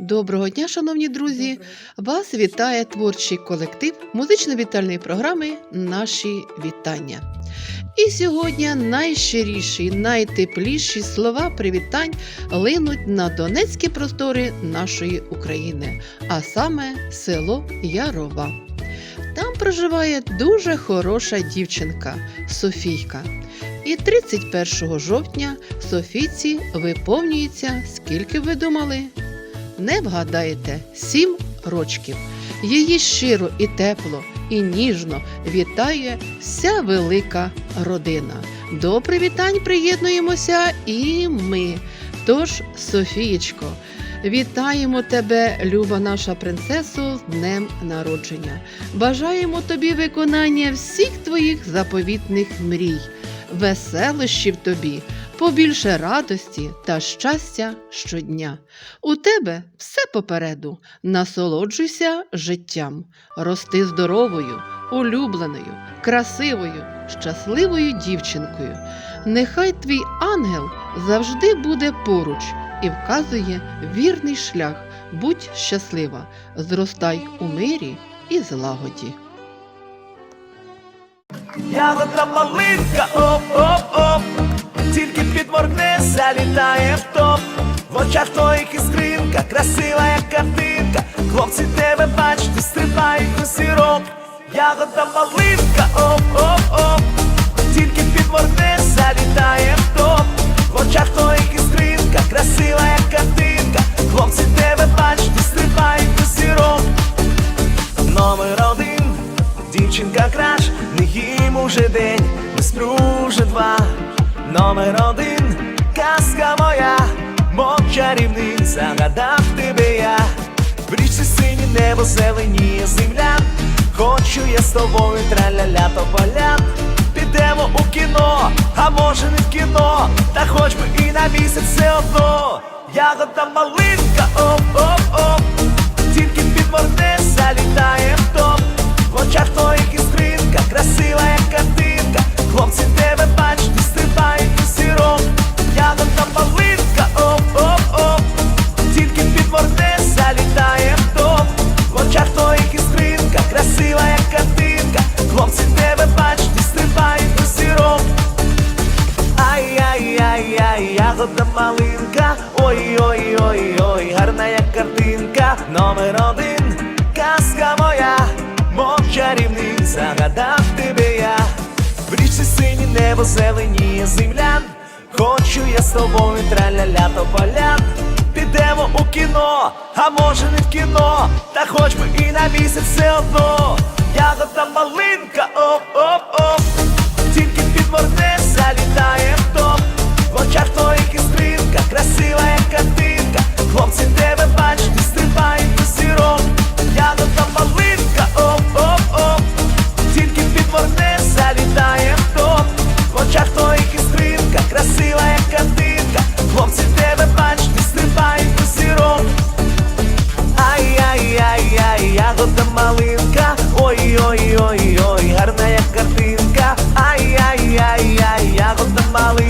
Доброго дня, шановні друзі! Вас вітає творчий колектив музично-вітальної програми Наші вітання. І сьогодні найщиріші, найтепліші слова привітань линуть на донецькі простори нашої України, а саме село Ярова. Там проживає дуже хороша дівчинка Софійка. І 31 жовтня Софійці виповнюється, скільки ви думали? Не вгадаєте, сім рочків. Її щиро і тепло, і ніжно вітає вся велика родина. До привітань приєднуємося і ми. Тож, Софієчко, вітаємо тебе, люба наша принцесо, з днем народження. Бажаємо тобі виконання всіх твоїх заповітних мрій, веселощів тобі, побільше радості та щастя щодня. У тебе все попереду. Насолоджуйся життям, рости здоровою, улюбленою, красивою, щасливою дівчинкою. Нехай твій ангел завжди буде поруч і вказує вірний шлях. Будь щаслива, зростай у мирі і злагоді. Ягода малинка, оп-оп-оп, тільки підморгне, залітає в топ. В очах твоїх іскринка, красива як картинка. Хлопці тебе бачать, стрибають у сірок, Ягода малинка, Номер один, казка моя, мов чарівний, загадав тебе я. В річці синє небо зеленіє земля. Хочу я з тобою траля-ля тополя. Підемо у кіно, а може не в кіно, та хоч би і на місяць все одно. Ягода малинка, оп-оп-оп, тільки підморгне, залітає в топ. В очах твоїх іскринка, красива як картинка. Хлопці ягода малинка, ой-ой-ой-ой, гарна як картинка, номер один, казка моя, мов чарівний, загадав тебе я. В річці синє небо зеленіє земля. Хочу я з тобою траля-ля тополя. Підемо у кіно, а може не в кіно, та хоч би і на місяць все одно. Ягода малинка, оп-оп Ой-ой-ой, гарна як картинка, ай-яй-яй-яй, я там малий.